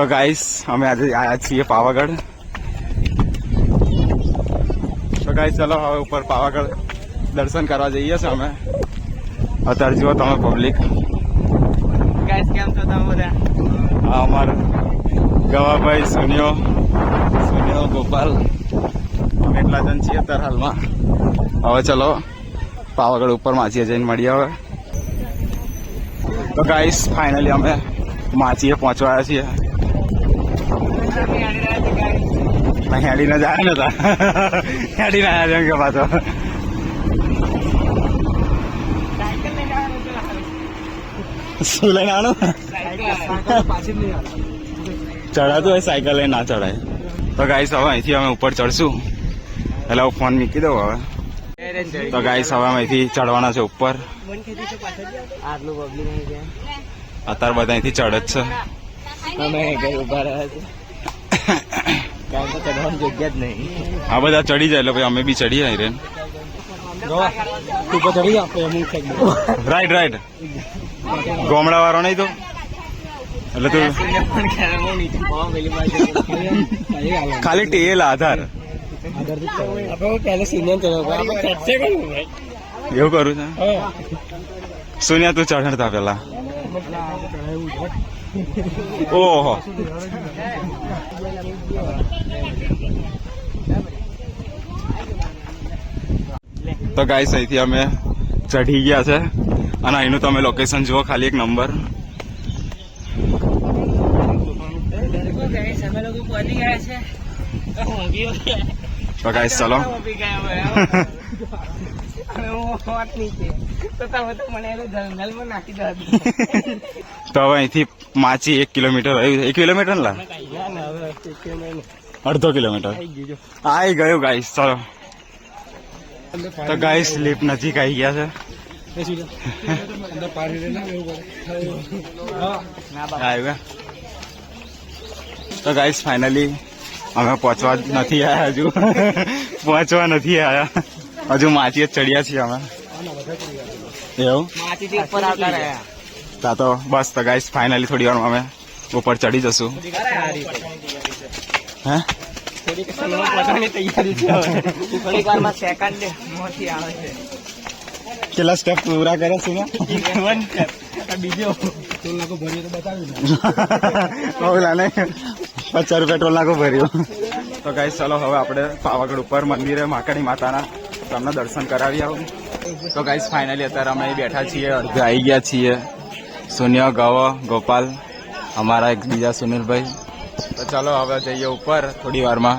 તો ગાઈસ અમે આજે આવ્યા છીએ પાવાગઢ. તો ગાઈસ ચલો હવે ઉપર પાવાગઢ દર્શન કરવા જઈએ છીએ અમે. અત્યારે જુઓ તમે પબ્લિક ગાઈસ કેમ છો તમે બધા? હા અમારા ગવાભાઈ સુનિયો સુનિયો ગોપાલ. અમે એટલા જણ છીએ અત્યારે હાલમાં. હવે ચલો પાવાગઢ ઉપર માછીએ જઈને મળીએ હવે. તો ગાઈસ ફાઇનલી અમે માછીએ પહોંચવા આવ્યા છીએ. ના હેડીને જાય ને તા. હેડીને આવ્યા જેમ કે પાછો. શું લઈને આનું ચડાતું હોય સાયકલ લઈને ના ચડાય તો ગાઈસ હવે અહીંથી અમે ઉપર ચડશું. એટલે હું ફોન મૂકી દઉં હવે. તો ગાઈસ હવે અહીંથી ચડવાના છે ઉપર. નહીં અત્યારે બધા અહીંથી ચડે જ છે. અમે ઊભા રહ્યા છે આ બધા ચડી જાય એટલે અમે બી ચડી અહીં રેન રાઈટ રાઈટ. ગોમડા વાળો નહીં તો? એટલે તું ખાલી ટેલ આધાર. એવું કરું છે? સુનિયા તું ચઢતા પેલા ઓહો. તો ગાઈસ અહીંથી અમે ચઢી ગયા છે. અને અહીંનું તમે લોકેશન જુઓ ખાલી એક નંબર તો ગાઈસ ચલો. તો હવે અહીંથી માચી એક કિલોમીટર રહ્યું છે. એક કિલોમીટર ને લા. અડધો કિલોમીટર. આઈ ગયું ગાઈસ ચલો. તો ગાઈસ લિફ્ટ નજીક આવી ગયા છે. તો ગાઈસ ફાઇનલી અમે પહોંચવા જ નથી આવ્યા હજુ. પહોંચવા નથી આવ્યા હજુ માચી જ ચડ્યા છીએ અમે. એવું? માટીથી ઉપર આવતા રહ્યા. તા તો બસ તો ગાઈસ ફાઇનલી થોડી વાર અમે ઉપર ચડી જશું. હે? થોડીક સમયમાં પહોંચવાની તૈયારી છે હવે થોડીક વારમાં સેકન્ડ મોથી આવે છે. કેટલા સ્ટેપ પૂરા કરે છે વન બીજો. ટોલ નાકો ભર્યો તો બતાવી ઓલા ને પચાસ રૂપિયા ટોલ નાખો ભર્યું. તો ગાઈસ ચલો હવે આપણે પાવાગઢ ઉપર મંદિરે માકાણી માતાના. તમને દર્શન કરાવી આવું. તો ગાઈસ ફાઇનલી અત્યારે અમે બેઠા છીએ અડધે આવી ગયા છીએ. સુનિય ગવ ગોપાલ અમારા એક બીજા સુનિલભાઈ. તો ચાલો હવે જઈએ ઉપર થોડી વારમાં.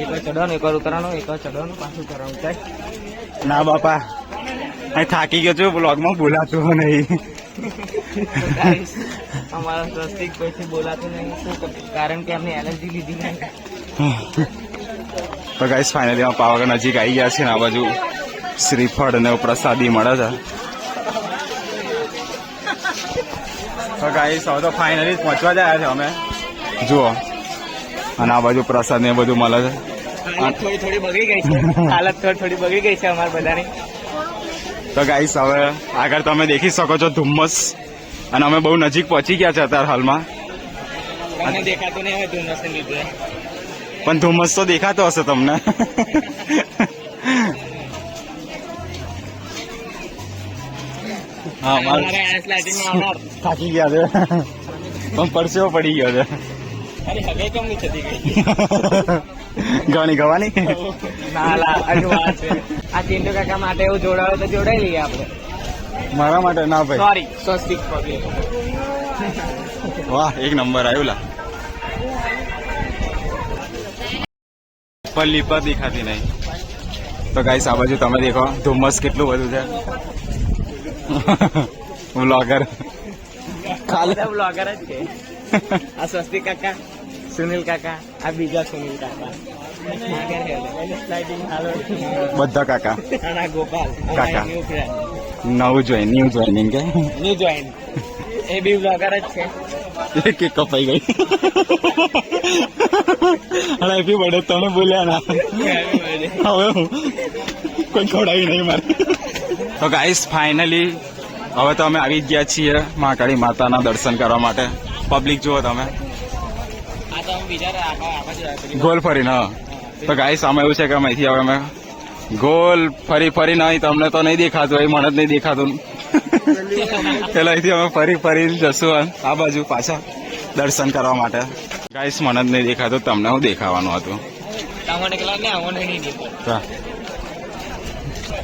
એક વાર ચડવાનું એક વાર ઉતરવાનું એક વાર ચડવાનું પાછું કરવાનું થાય ના બાપા અહીં થાકી ગયો છું બ્લોગમાં બોલાતું નહીં. અમારા સ્વસ્તિક કોઈથી બોલાતું નહીં શું કારણ કે અમને એલર્જી લીધી નહીં. તો ગાઈસ ફાઇનલી પાવાગઢ નજીક આવી ગયા છે ને આ બાજુ શ્રીફળ અને પ્રસાદી મળે છે. તો ગાઈસ હવે તો ફાઇનલી પહોંચવા જ આવ્યા છે અમે. જુઓ. અને આ બાજુ પ્રસાદ ને બધું મળે છે. થોડી થોડી બગડી ગઈ છે. હાલત થોડી થોડી બગડી ગઈ છે અમારા બધાની. તો ગાઈસ હવે આગળ તમે દેખી શકો છો ધુમ્મસ. અને અમે બહુ નજીક પહોંચી ગયા છે અત્યારે હાલમાં. દેખાતું નહીં ધુમ્મસ પણ ધુમ્મસ તો દેખાતો હશે તમને. હા થાકી ગયા છે. પણ પરસેવો પડી ગયો છે. ગઈ. ગવાની આ ચિંટુ કાકા માટે એવું જોડાવે તો જોડાઈ લઈએ આપણે. મારા માટે ના ભાઈ. સોરી સ્વસ્તિક વાહ એક નંબર આવ્યું લા. પલ્લી પર દેખાતી નહીં. તો ગાઈસ આ બાજુ તમે દેખો ધુમ્મસ કેટલું બધું છે. વ્લોગર ખાલી. બ્લોગર જ છે. આ સ્વસ્તિક કાકા સુનિલ કાકા આ બીજા સુનિલ કાકા. બધા કાકા. ગોપાલ. કાકા. નવું જોઈ ન્યુ જોઈનિંગ કે? ન્યુ જોઈન એ બી વ્લોગર જ છે. એક એક કપાઈ ગઈ. અને હેપી બર્થડે તમે બોલ્યા ના. હવે હું કોઈ ખવડાવી નહીં મારે. તો ગાઈસ ફાઇનલી હવે તો અમે આવી ગયા છીએ મહાકાળી માતાના દર્શન કરવા માટે. પબ્લિક જુઓ તમે. ગોલ ફરીને હા. તો ગાઈસ આમાં એવું છે કે અહીંથી હવે અમે ગોલ ફરી ફરી નહીં તમને તો નહીં દેખાતું એ મને જ નહીં દેખાતું. એટલે અહીંથી અમે ફરી ફરી જશું આ બાજુ પાછા દર્શન કરવા માટે. ગાઈસ મને જ નહીં દેખાતું તમને હું દેખાવાનું હતું તમને કેટલા ને અમને નહીં દેખાય. હા. પેલી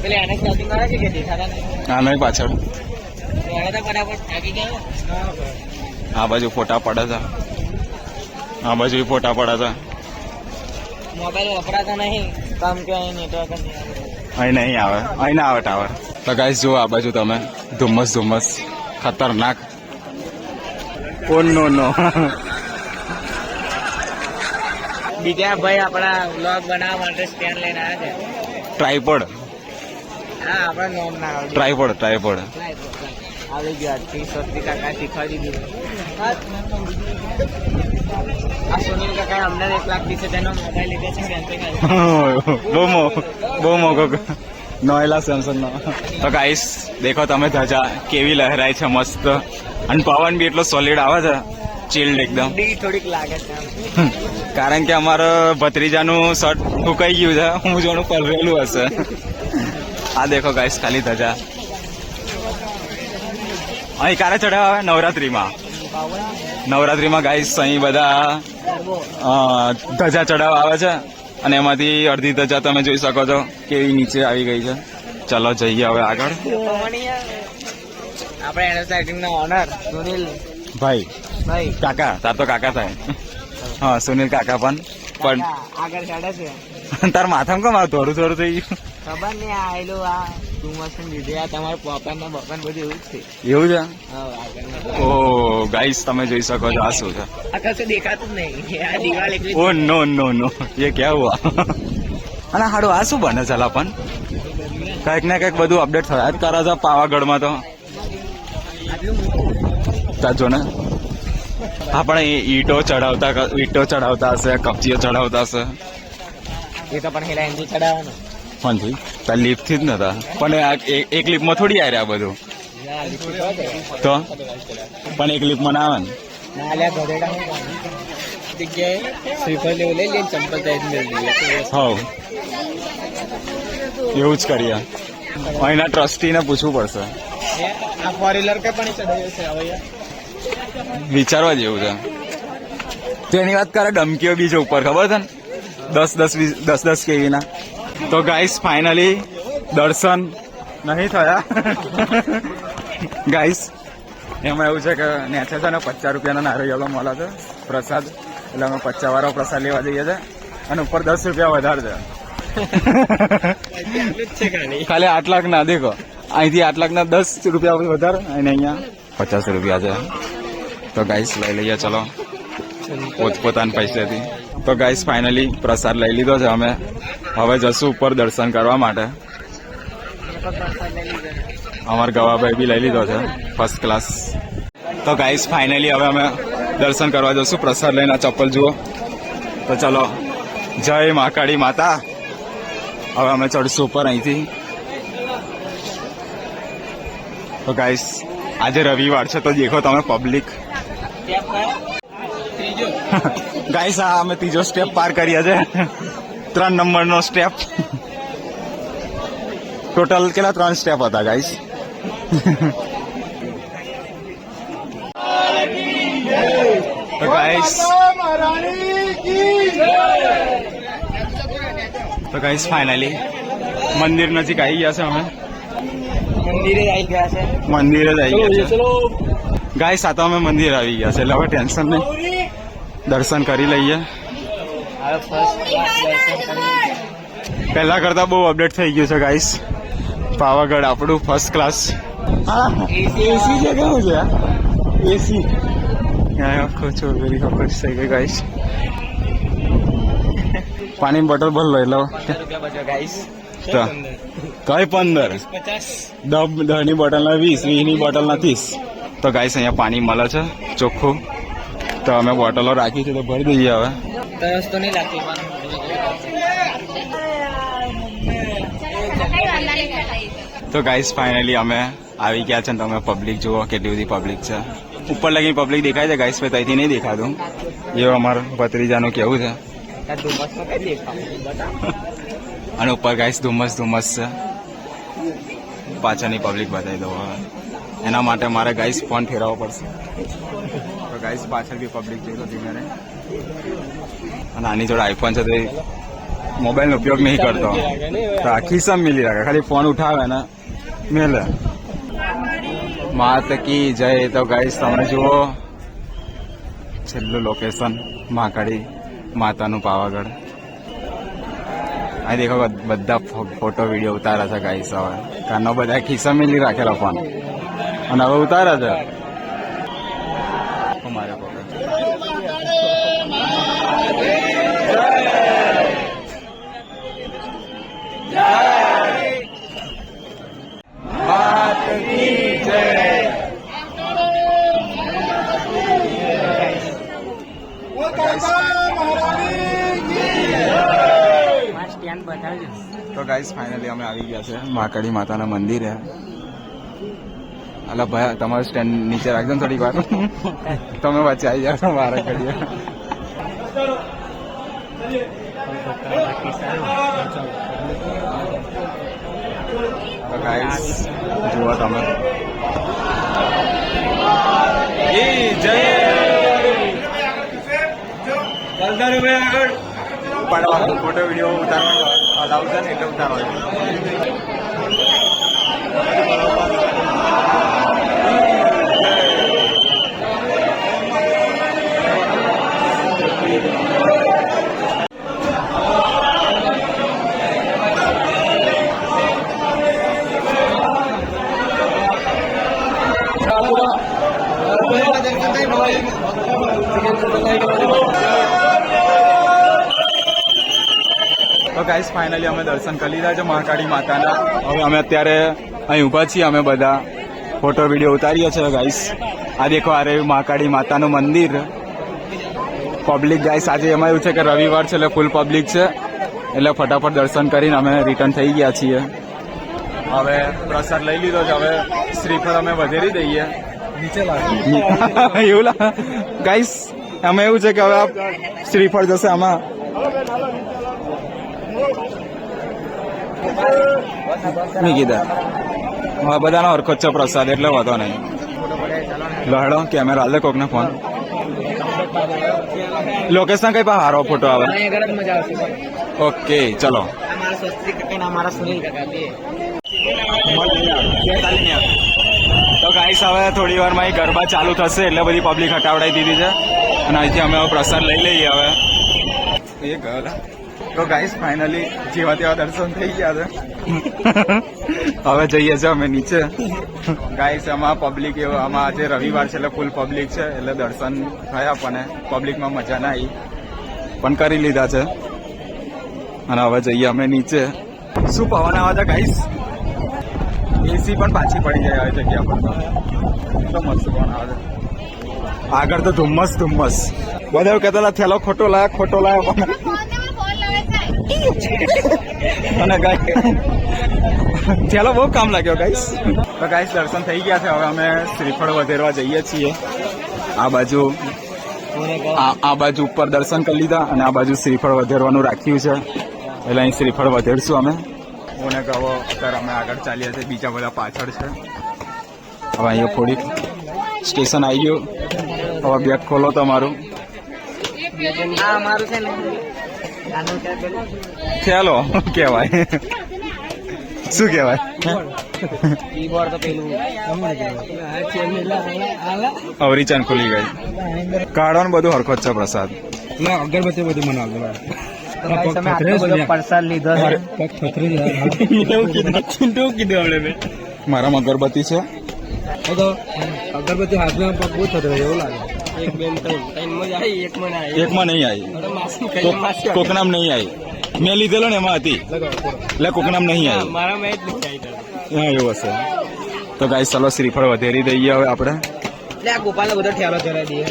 આને પાછળ. આ બાજુ ફોટા પડે છે આ બાજુ ફોટા પડે છે મોબાઈલ વપરાતો નહીં. કામ કે અહીં નેટવર્ક નહીં આવે. અહીં નહીં આવે. અહીં ના આવે ટાવર તો ગાઈસ જુઓ આ બાજુ તમે. ધુમ્મસ ધુમ્મસ. ખતરનાક. ઓ નો નો બીજા ભાઈ આપણા વ્લોગ બનાવવા માટે સ્ટેન્ડ લઈને આવ્યા છે. ટ્રાયપોડ હા આપણા નોમ ના આવડે ટ્રાયપોડ ટ્રાયપોડ આવી ગયો સ્વસ્તિ કાકા શીખવાડી દીધું. આ સુનિલ કાકા અમને એક લાખ ત્રીસ તેનો મોબાઈલ લીધો છે બહુ મો બહુ મોઘો નોયલા સેમસંગ નો તો ગાઈસ દેખો તમે ધજા કેવી લહેરાય છે મસ્ત. અને પવન બી એટલો સોલિડ આવે છે ચિલ્ડ એકદમ. થોડીક લાગે છે. કારણ કે અમારો ભત્રીજાનું શર્ટ ફૂકાઈ ગયું છે હું જોણું પલરેલું હશે. આ દેખો ગાઈસ ખાલી ધજા. અહીં ક્યારે ચડાવે આવે? નવરાત્રીમાં. નવરાત્રીમાં ગાઈસ અહીં બધા ધજા ચડાવવા આવે છે. અને એમાંથી અડધી ધજા તમે જોઈ શકો છો કેવી નીચે આવી ગઈ છે. ચલો જઈએ હવે આગળ. આપણે ઓનર સુનિલ. ભાઈ. ભાઈ. કાકા તાર તો કાકા થાય. હા સુનિલ કાકા પણ. પણ આગળ ચડે છે. તાર માથામાં કેમ થોડું થોડું થઈ ગયું. ખબર નહીં આયેલો આ ધુમ્મસ ને લીધે આ તમારું પોપન બપન બધું એવું જ છે. એવું છે? ઓ ગાઈસ તમે જોઈ શકો છો આ શું છે? આ કશું દેખાતું જ નહીં. આ દિવાલ એકલી ઓ નો નો નો. એ ક્યાં હુઆ? અને હાડો આ શું બને ચાલ પણ? કંઈક ને કંઈક બધું અપડેટ થયા જ કરે છે પાવાગઢમાં તો? આટલું મોટું તા જો ને. આપણે ઈ- ઈંટો ચડાવતા ઈંટો ચડાવતા હશે કપચીઓ ચડાવતા હશે. એ તો પણ હેલા ચડાવવાનો. પણથી તાર લીફથી જ નતા પણ એક- લીપમાં થોડી આવ્યા આ બધું. તો? પણ એક લીપમાં ના આવે ને? એવું જ કરીએ. અહીંના ટ્રસ્ટીને પૂછવું પડશે. વિચારવા જેવું છે. તેની વાત કરે ડમકીઓ બીજો ઉપર ખબર છે ને? દસ દસ દસ દસ કેવી ના તો ગાઈસ ફાઇનલી દર્શન નહીં થયા. ગાઈસ એમાં એવું છે કે નેચે છે ને પચાસ રૂપિયાના નારિયેળો મળે છે, પ્રસાદ. એટલે અમે પચાસ વાળો પ્રસાદ લેવા જઈએ છે અને ઉપર દસ રૂપિયા વધારે છે. ખાલી આઠ લાખ ના દેખો. અહીંથી આઠ લાખ ના દસ રૂપિયા વધારે અને અહીંયા પચાસ રૂપિયા છે. તો ગાઈસ લઈ લઈએ, ચલો. પોતપોતાના પૈસેથી. તો ગાઈસ ફાઇનલી પ્રસાદ લઈ લીધો છે અમે. હવે જશું ઉપર દર્શન કરવા માટે. અમાર ગવાભાઈ બી લઈ લીધો છે ફર્સ્ટ ક્લાસ તો ગાઈસ ફાઇનલી હવે અમે દર્શન કરવા જશું પ્રસાદ લઈને ચપ્પલ જુઓ. તો ચલો જય મહાકાળી માતા. હવે અમે ચડશું ઉપર અહીંથી. તો ગાઈસ આજે રવિવાર છે તો દેખો તમે પબ્લિક ત્રીજો. ગાઈસ આ અમે ત્રીજો સ્ટેપ પાર કરીએ છે. ત્રણ નંબરનો સ્ટેપ ટોટલ કેટલા? ત્રણ સ્ટેપ હતા ગાઈસ તો ગાઈસ તો ગાઈસ ફાઇનલી મંદિર નજીક આવી ગયા છે અમે. મંદિરે આવી ગયા છે. મંદિરે જ આવી ગયા છે. ગાઈસ આ તો અમે મંદિર આવી ગયા છે એટલે હવે ટેન્શન નહીં. દર્શન કરી લઈએ. પહેલા કરતા બહુ અપડેટ થઈ ગયું છે ગાઈસ પાવાગઢ આપણું ફર્સ્ટ ક્લાસ એસી છે કેવું છે એસી આખો ચોરી ખબર થઈ ગઈ ગાઈસ પાણીની બોટલ ભર લો એટલે કઈ પંદર? દસની બોટલના વીસ વીસની બોટલના ત્રીસ. તો ગાઈસ અહીંયા પાણી મળે છે ચોખ્ખું. તો અમે બોટલો રાખી છે તો ભરી દઈએ હવે. તરસ તો નહીં લાગતી પણ તો ગાઈસ ફાઇનલી અમે આવી ગયા છે ને તમે પબ્લિક જુઓ કેટલી બધી પબ્લિક છે. ઉપર લગી પબ્લિક દેખાય છે ગાઈસ ભાઈ ત્યાંથી નહીં દેખાતું. એવું અમારું ભત્રીજાનું કેવું છે? અને ઉપર ગાઈસ ધુમ્મસ ધુમ્મસ છે. પાછળની પબ્લિક બતાવી દઉં હવે. એના માટે મારે ગાઈસ ફોન ફેરવવો પડશે. ગાઈસ પાછળ બી પબ્લિક જોઈ તો ધીમે અને આની જોડે આઈફોન છે, તો મોબાઈલનો ઉપયોગ નહીં કરતો. તો આ ખિસ્સામાં મિલી રાખે. ખાલી ફોન ઉઠાવે ને મેલે. માત કી જય. તો ગાઈસ તમે જુઓ, છેલ્લું લોકેશન મહાકાળી માતાનું પાવાગઢ. અહીં દેખો બધા ફોટો વીડિયો ઉતારા છે ગાઈસ હવે. કારનો બધા ખિસ્સા મેલી રાખેલા ફોન અને હવે ઉતારા છે. તો ગાઈસ ફાઇનલી અમે આવી ગયા છે. મહાકાળી માતાના મંદિરે અલા ભાઈ તમારું સ્ટેન્ડ નીચે રાખજો ને થોડીક વાર. તમે વચ્ચે આવી જાઓ મારા તો ગાઈસ જુઓ તમે. જય. પાડવાનો ફોટો વીડિયો ઉતારવાનો. ને એટલે ઉતારવાનો તો ગાઈસ ફાઇનલી અમે દર્શન કરી લીધા છે મહાકાળી માતાના. હવે અમે અત્યારે અહીં ઊભા છીએ અમે બધા ફોટો વીડિયો ઉતારીએ છીએ ગાઈસ આ દેખો આ રહ્યું મહાકાળી માતાનું મંદિર. પબ્લિક ગાઈસ આજે એમાં એવું છે કે રવિવાર છે એટલે ફૂલ પબ્લિક છે. એટલે ફટાફટ દર્શન કરીને અમે રિટર્ન થઈ ગયા છીએ. હવે પ્રસાદ લઈ લીધો છે હવે શ્રીફળ અમે વધેરી દઈએ. નીચે એવું ગાઈસ અમે એવું છે કે હવે આ શ્રીફળ જશે આમાં. મેં કીધા હા બધાનો હરખો જ છે પ્રસાદ એટલે વાંધો નહીં. લહડો કેમેરા હાલ કોકને ફોન લોકેશન કઈ પાસે? હારો ફોટો આવે. ઓકે ચલો. તો ગાઈસ હવે થોડી વારમાં ગરબા ચાલુ થશે એટલે બધી પબ્લિક હટાવડાવી દીધી છે. અને અહીંથી અમે હવે પ્રસાદ લઈ લઈએ હવે. એ ગયો તો ગાઈસ ફાઇનલી જેવા તેવા દર્શન થઈ ગયા છે. હવે જઈએ છીએ અમે નીચે. ગાઈસ આમાં પબ્લિક આમાં આજે રવિવાર છે એટલે ફૂલ પબ્લિક છે, એટલે દર્શન થયા પણ પબ્લિકમાં મજા ના આવી પણ કરી લીધા છે. અને હવે જઈએ અમે નીચે. શું પવન આવે છે ગાઈસ એસી પણ પાછી પડી જાય આવી જગ્યા પર. તો મસ્ત પણ આવે. આગળ તો ધુમ્મસ ધુમ્મસ. બધા કહેતા થેલો ખોટો લાયા ખોટો લાયા. પણ અને ગાય ચાલો બહુ કામ લાગ્યો ગાઈસ તો ગાઈસ દર્શન થઈ ગયા છે. હવે અમે શ્રીફળ વધેરવા જઈએ છીએ. આ બાજુ આ આ બાજુ ઉપર દર્શન કરી લીધા અને આ બાજુ શ્રીફળ વધેરવાનું રાખ્યું છે. એટલે અહીં શ્રીફળ વધેરશું અમે. મને કહો અત્યારે અમે આગળ ચાલીએ છીએ. બીજા બધા પાછળ છે. હવે અહીંયા થોડીક સ્ટેશન આવી ગયું. હવે બેગ ખોલો તમારું. આ અમારું છે ને. ચાલો કહેવાય. શું કહેવાય? ચાન ખુલી ગઈ. કાઢવાનું બધું હરખો છે પ્રસાદ. અગરબત્તી બધું મને પ્રસાદ લીધો છે. મારામાં અગરબત્તી છે. અગરબત્તી હાથમાં પગ બહુ થતો એવું લાગે. એક બેન ત્રણ ત્રણ મજા આવી એક મને આવી. એકમાં નહીં આવી. કોક- કોકનામ નહીં આવી. મેં લીધેલો ને એમાં હતી. એટલે કોકનામ નહીં આવી. મારા મેં હા એવું હશે. તો ગાય ચલો શ્રીફળ વધેરી દઈએ હવે આપણે. એટલે આ ગોપાલ બધો ઠેલો ચડાવી દઈએ.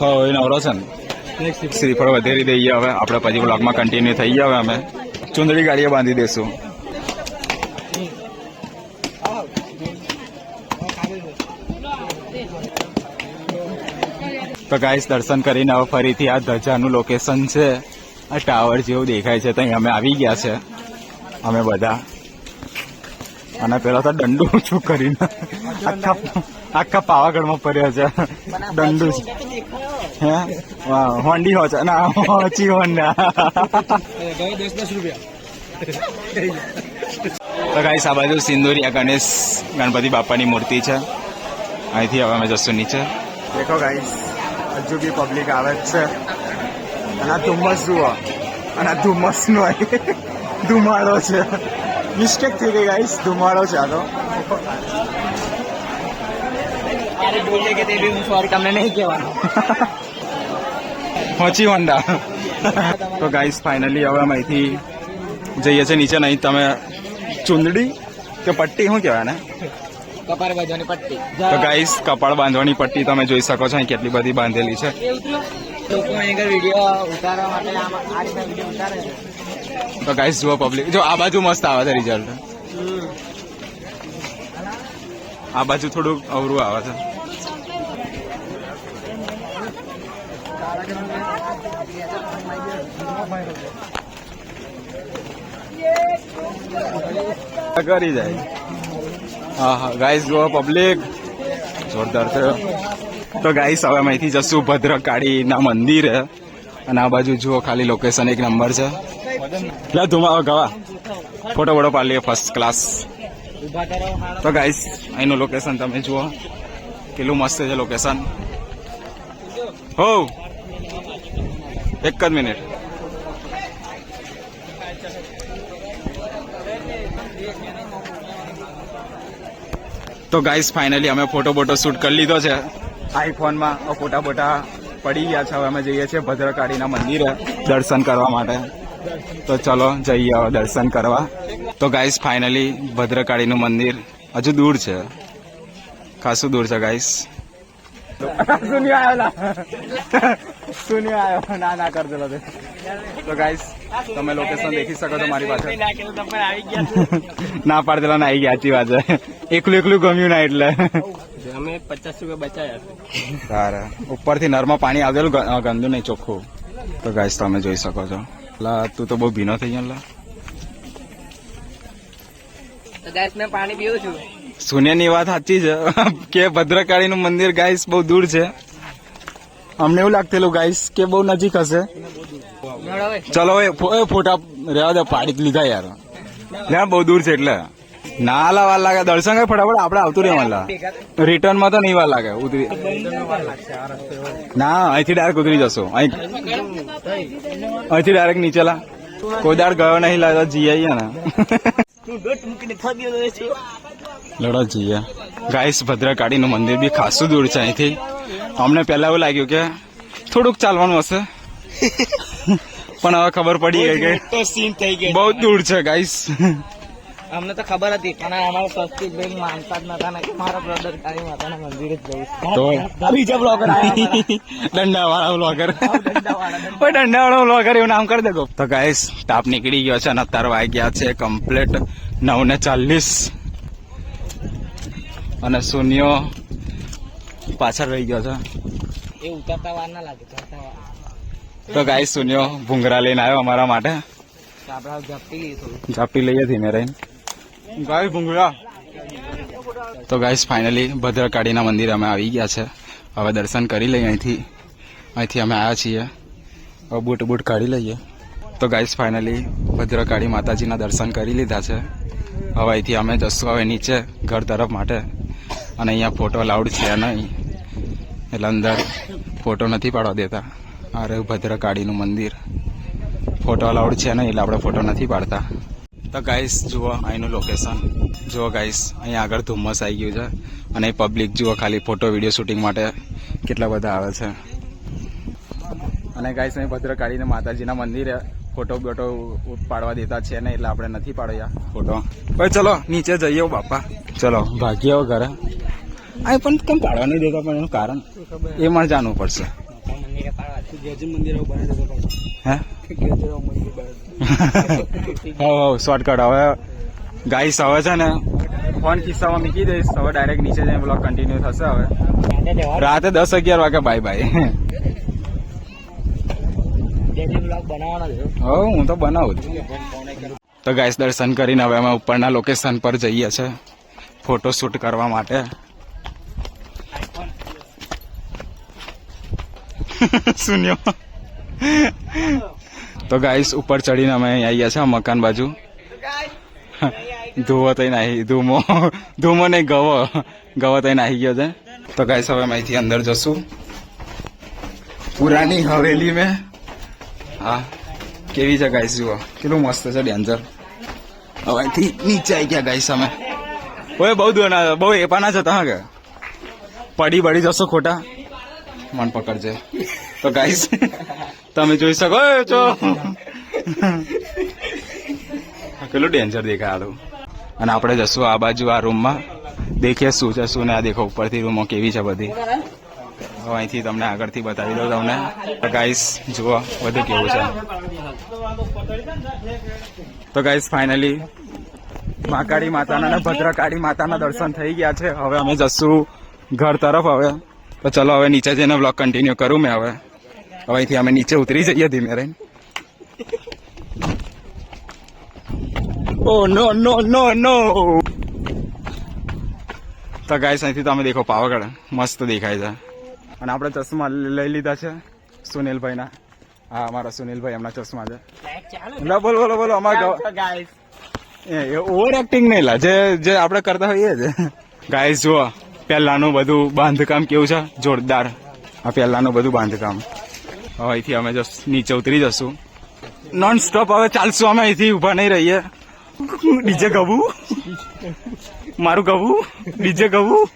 હા એ નવરો છે ને. શ્રીફળ. વધેરી દઈએ હવે. આપણે પછી બ્લોગમાં કન્ટિન્યુ થઈ ગયા હવે અમે. ચુંદડી ગાડીએ બાંધી દેશું. તો ગાઈસ દર્શન કરીને હવે ફરીથી આ ધજાનું લોકેશન છે. આ ટાવર જેવું દેખાય છે. ત્યાં અમે આવી ગયા છે. અમે બધા. અને પેલા તો દંડુ ઊંચું કરીને આખા આખા પાવાગઢમાં ફર્યા છે. દંડુ હે? હોન્ડી હોચ. ના, હોચી હોન્ડા દસ રૂપિયા તો ગાઈસ આ બાજુ સિંદુરિયા ગણેશ ગણપતિ બાપાની મૂર્તિ છે. અહીંથી હવે અમે જશું નીચે. દેખો ગાઈસ હજુ બી પબ્લિક આવે જ છે. અને આ ધુમ્મસ જુઓ. અને આ ધુમ્મસ નો ધુમાડો છે. મિસ્ટેક થઈ ગઈ ગાઈસ ધુમાડો છે આ તો. પહોંચી હોન્ડા તો ગાઈસ ફાઇનલી હવે અમે અહીંથી જઈએ છીએ નીચે. નહીં તમે ચુંદડી કે પટ્ટી શું કહેવાય ને કપાર બાંધવાની પટ્ટી. તો ગાઈસ કપાળ બાંધવાની પટ્ટી તમે જોઈ શકો છો અહીં કેટલી બધી બાંધેલી છે. લોકો આગળ વીડિયો ઉતારવા માટે આ રીતના વીડિયો ઉતારે છે. તો ગાઈસ જુઓ પબ્લિક જો આ બાજુ મસ્ત આવે છે રિઝલ્ટ આ બાજુ થોડુંક અવરું આવે છે. કરી જાય. હા હા. ગાઈસ જુઓ પબ્લિક જોરદાર થયો તો ગાઈસ હવે અમે અહીંથી જશું ભદ્રકાળીના મંદિરે. અને આ બાજુ જુઓ, ખાલી લોકેશન એક નંબર છે. લે ધુમાવો ગવા ફોટો ફોટો પાડી લઈએ ફર્સ્ટ ક્લાસ તો ગાઈસ અહીંનું લોકેશન તમે જુઓ. કેટલું મસ્ત છે લોકેશન હો એક જ મિનિટ તો ગાઈસ ફાઇનલી અમે ફોટો બોટો શૂટ કરી લીધો છે. આઈફોનમાં ફોટા બોટા પડી ગયા છે. હવે અમે જઈએ છીએ ભદ્રકાળીના મંદિરે દર્શન કરવા માટે. તો ચલો જઈએ હવે દર્શન કરવા. તો ગાઈસ ફાઇનલી ભદ્રકાળીનું મંદિર હજુ દૂર છે. ખાસું દૂર છે ગાઈસ સુન્યો આવ્યો? સુન્યો આવ્યો? ના ના કરજો તે ગાઈસ તમે લોકેશન દેખી શકો છો મારી પાસે ના પાડેલા ના આવી ગયા સાચી વાત છે. એકલું એકલું ગમ્યું ના એટલે. અમે પચાસ રૂપિયા બચાયા સારા. ઉપરથી નરમાં પાણી આવેલું ગંદુ નહીં ચોખ્ખું. તો ગાઈસ તમે જોઈ શકો છો. લા તું તો બહુ ભીનો થઈ ગયો તો ગાઈસ મેં પાણી પીવું છું. સુનિયાની વાત સાચી છે. કે ભદ્રકાળીનું મંદિર ગાઈસ બહુ દૂર છે. અમને એવું લાગતેલું ગાઈસ કે બહુ નજીક હશે. ચલો, એ ફોટા રહેવા દે, પાડી લીધા યાર. લે, બહુ દૂર છે એટલે. ના લા વાર લાગે, દર્શન કઈ ફટાફટ આપણે આવતું રહેવાનું લા રિટર્નમાં તો નહીં વાર લાગે, ઉતરી ના, અહીંથી ડાયરેક્ટ ઉતરી જશો. અહીં અહીંથી ડાયરેક્ટ નીચે લા. કોઈ દાડ ગયો નહીં, લાગે જી આવીએ ને લડો જઈએ ગાઈસ, ભદ્રકાળીનું મંદિર બી ખાસું દૂર છે અહીંથી. અમને પહેલા એવું લાગ્યું કે થોડુંક ચાલવાનું હશે. પણ હવે ખબર પડી ગઈ કે તો સીન થઈ ગઈ બહુ દૂર છે ગાઈસ અમને તો ખબર હતી પણ અમારા સસ્તી બેન માનતા જ નતા ને. મારા બ્રધર કાળી માતાના મંદિરે જ જઈશ તો બીજા બ્લોગર દંડા વાળા બ્લોગર ઓય દંડા વાળા બ્લોગર એવું નામ કરી દેગો તો ગાઈસ તાપ નીકળી ગયો છે અને અત્યારે વાગ્યા છે કમ્પ્લીટ નવ ને ચાલીસ. અને શૂન્ય પાછળ રહી ગયો છે. એ ઉતરતા વાર ના લાગે ચડતા વાર. તો ગાઈસ શૂન્યો ભૂંગરા લઈને આવ્યો અમારા માટે. ઝાપટી લઈએ ધીમે રહીને. ગાય ભૂંગળા. તો ગાઈસ ફાઇનલી ભદ્રકાળીના મંદિર અમે આવી ગયા છે. હવે દર્શન કરી લઈએ અહીંથી. અહીંથી અમે આવ્યા છીએ. હવે બૂટ બૂટ કાઢી લઈએ. તો ગાઈસ ફાઇનલી ભદ્રકાળી માતાજીના દર્શન કરી લીધા છે. હવે અહીંથી અમે જશું હવે નીચે ઘર તરફ માટે. અને અહીંયા ફોટો લાઉડ છે નહીં. એટલે અંદર ફોટો નથી પાડવા દેતા. આ રહ્યું ભદ્રકાળીનું મંદિર. ફોટો અલાઉડ છે નહીં, એટલે આપણે ફોટો નથી પાડતા. તો ગાઈસ જુઓ અહીંનું લોકેશન જુઓ ગાઈસ અહીંયા આગળ ધુમ્મસ આવી ગયું છે. અને પબ્લિક જુઓ ખાલી ફોટો વીડિયો શૂટિંગ માટે કેટલા બધા આવે છે. અને ગાઈસ અહીં ભદ્રકાળીને માતાજીના મંદિરે ફોટો બોટો પાડવા દેતા છે ને એટલે આપણે નથી પાડ્યા ફોટો ભાઈ, ચલો, નીચે જઈએ બાપા. ચલો ભાગીએ ઘરે. આ પણ કેમ પાડવા નહીં દેતા પણ એનું કારણ? એ મને જાણવું પડશે. મંદિરે પાડવા શોર્ટકટ હવે ગાઈસ હવે. છે ને ફોન ખિસ્સામાં મૂકી દઈશ. હવે ડાયરેક્ટ નીચે જઈને બ્લોક કન્ટિન્યુ થશે હવે. રાતે દસ અગિયાર વાગે બાય બાય ડેલી બ્લોગ બનાવવાનો છે હો હું તો બનાવું તો ગાઈસ દર્શન કરીને હવે અમે ઉપરના લોકેશન પર જઈએ છે ફોટો શૂટ કરવા માટે. શૂન્ય તો ગાઈસ ઉપર ચડીને અમે અહીંયા આવ્યા છે આ મકાન બાજુ ધુવો તઈ નાહી ધૂમો ધૂમો નહીં ગવો ગવો તઈ નાહી ગયો છે તો ગાઈસ હવે અહીંથી અંદર જશું પુરાની હવેલી મેં હા કેવી છે ગાઈસ જુઓ કેટલું મસ્ત છે ડેન્જર હવે અહીંથી નીચે આવી ગયા ગાઈસ અમે ઓય બહુ દૂર ના બહુ એપાના જતા હા કે પડી બળી જશો ખોટા મન પકડજે. તો ગાઈસ તમે જોઈ શકો છો કેટલું ડેન્જર આલું અને આપણે જશું આ બાજુ આ રૂમમાં દેખીએ શું છે, શું ને આ દેખો, ઉપરથી રૂમો કેવી છે બધી. હવે અહીંથી તમને આગળથી બતાવી દઉં તમને. ગાઈસ જુઓ, બધું કેવું છે. તો ગાઈસ ફાઇનલી મહાકાળી માતાના અને ભદ્રકાળી માતાના દર્શન થઈ ગયા છે. હવે અમે જશું ઘર તરફ હવે. તો ચલો હવે નીચે જઈને બ્લોગ કન્ટિન્યુ કરું મેં હવે. હવે અહીંથી અમે નીચે ઉતરી જઈએ ધીમે રહીને. ઓ નો નો નો નો તો ગાય અહીંથી તમે દેખો પાવાગઢ. મસ્ત દેખાય છે. અને આપણે ચશ્મા લઈ લીધા છે સુનિલભાઈના. હા અમારા સુનિલભાઈ એમના ચશ્મા છે. બોલો બોલો બોલો અમારા ઓવર એક્ટિંગ નહીં લા જે જે આપણે કરતા હોઈએ છે. ગાય જુઓ. પહેલાનું બધું બાંધકામ કેવું છે? જોરદાર. આ પહેલાનું બધું બાંધકામ. હવે અહીંથી અમે જસ નીચે ઉતરી જશું. નોન સ્ટોપ હવે ચાલશું. અમે અહીંથી ઊભા નહીં રહીએ. ડીજે ગવું. મારું ગવું. ડીજે ગવું.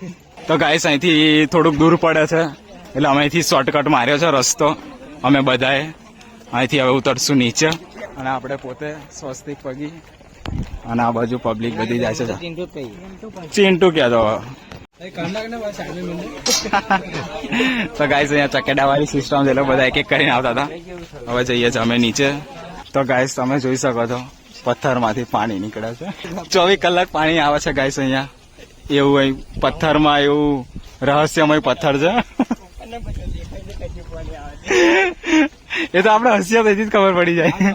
તો ગાઈસ અહીંથી થોડુંક દૂર પડે છે. એટલે અમે અહીંથી શોર્ટકટ માર્યો છે રસ્તો. અમે બધાએ અહીંથી હવે ઉતરશું નીચે. અને આપણે પોતે સ્વસ્તિક પગી. અને આ બાજુ પબ્લિક બધી જાય છે. ચિંટુ કહેતો તો ગાઈસ અહીંયા ચકેડા વાળી સિસ્ટમ છે બધા એક એક કરીને આવતા હતા. હવે જઈએ છીએ અમે નીચે. તો ગાઈસ તમે જોઈ શકો છો, પથ્થરમાંથી પાણી નીકળે છે. ચોવીસ કલાક પાણી આવે છે ગાઈસ અહીંયા. એવું અહીં પથ્થરમાં એવું રહસ્યમય પથ્થર છે. એ તો આપણે હસ્યા તેથી જ ખબર પડી જાય.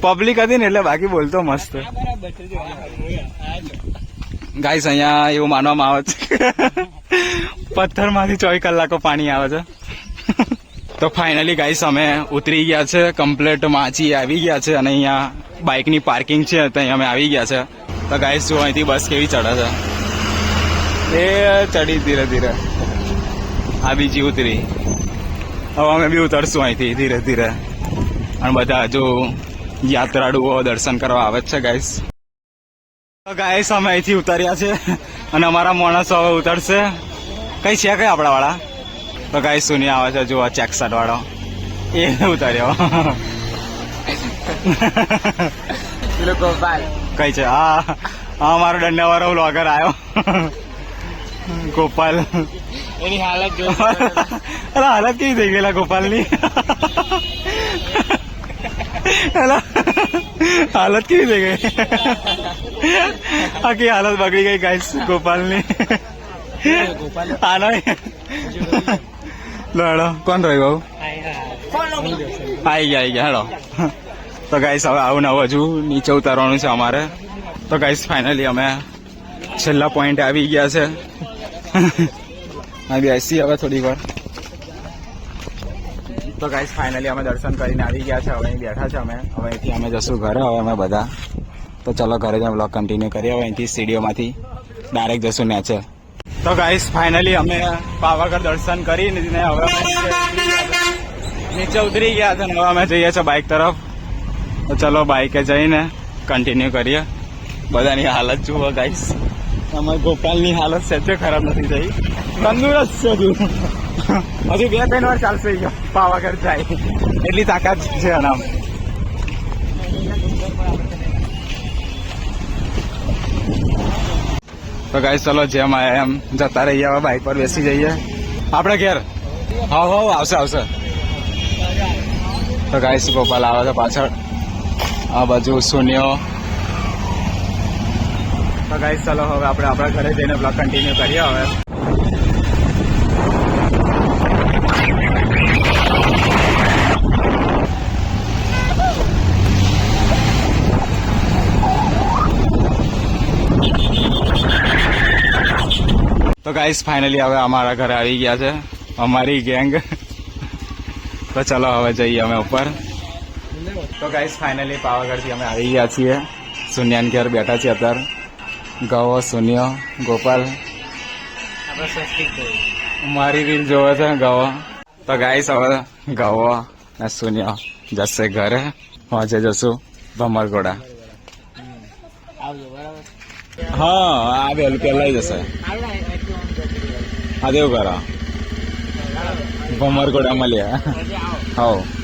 પબ્લિક હતી ને, એટલે બાકી બોલતો મસ્ત. ગાઈસ અહીંયા એવું માનવામાં આવે છે પથ્થરમાંથી ચોવીસ કલાકો પાણી આવે છે. તો ફાઇનલી ગાઈસ અમે ઉતરી ગયા છે કમ્પ્લેટ માચી આવી ગયા છે અને અહીંયા બાઇકની પાર્કિંગ છે, તો અહીંયા અમે આવી ગયા છે. તો ગાઈસ જો અહીંથી બસ કેવી ચડે છે. એ ચડી ધીરે ધીરે. આ બીજી ઉતરી. હવે અમે બી ઉતરશું અહીંથી ધીરે ધીરે. અને બધા હજુ યાત્રાળુઓ દર્શન કરવા આવે જ છે ગાઈસ ગાઈસ અમે અહીંથી ઉતાર્યા છે અને અમારા માણસો હવે ઉતરશે. કઈ છે કઈ આપણા વાળા તો ગાય સુની આવે છે જો ચેક શર્ટ વાળો. એ ઉતાર્યો. ગોપાલ કઈ છે? હા હા મારો દંડા વાળો બ્લોગર આવ્યો ગોપાલ. એની હાલત જો હાલત કેવી થઈ ગયેલા ગોપાલની? અલા હાલત કેવી થઈ ગઈ? આખી હાલત બગડી ગઈ ગાઈસ ગોપાલની. આનો લડો કોણ રહ્યું બાબુ આઈ ગયા આઈ ગયા, હેડો. તો ગાઈસ હવે આવું ને આવું હજુ નીચે ઉતારવાનું છે અમારે. તો ગાઈસ ફાઇનલી અમે છેલ્લા પોઈન્ટ આવી ગયા છે. હા બેસી હવે થોડી વાર. તો ગાઈસ ફાઇનલી અમે દર્શન કરીને આવી ગયા છે. હવે અહીં બેઠા છે અમે. હવે અહીંથી અમે જશું ઘરે, હવે અમે બધા. તો ચલો ઘરે જઈને બ્લોગ કન્ટિન્યુ કરીએ. હવે અહીંથી સીડીઓમાંથી ડાયરેક્ટ જશું નેચર તો ગાઈસ ફાઇનલી અમે પાવાગઢ દર્શન કરીને હવે નીચે- ઉતરી ગયા છે હવે અમે જઈએ છીએ બાઇક તરફ. તો ચલો બાઇકે જઈને કન્ટિન્યુ કરીએ. બધાની હાલત જુઓ ગાઈસ અમારી ગોપાલની હાલત સહેજે ખરાબ નથી થઈ. તંદુરસ્ત છે હજુ બે ત્રણ વાર ચાલશે પાવાગઢ જાય. એટલી તાકાત છે આનામ. તો ગાઈસ ચલો જેમ આયા એમ જતા રહીએ, હવે બાઇક પર બેસી જઈએ. આપણે ઘેર? હા હો આવશે આવશે. તો ગાઈસ ગોપાલ આવે છે પાછળ. આ બાજુ શૂન્યો તો ગાઈસ ચલો હવે આપણે આપણા ઘરે જઈને બ્લોગ કન્ટિન્યુ કરીએ હવે. ગાઈસ ફાઇનલી હવે અમારા ઘરે આવી ગયા છે. અમારી ગેંગ તો ચલો હવે જઈએ અમે ઉપર. તો ગાઈસ ફાઇનલી પાવાગઢથી અમે આવી ગયા છીએ. સુનિયાન ઘેર બેઠા છીએ અત્યારે. ગવો સુનિયો ગોપાલ. મારી રીલ જોવે છે ગવો. તો ગાઈસ હવે ગવો ને સુનિયો જશે ઘરે. પહોંચે જશું ભમરગોડા. હા આ બે પેલા જશે હાલ ને એટલું આમ જતું રહેવાનું. આ દેવું કરો ભમરગોડા મળ્યા પછી આવો હવ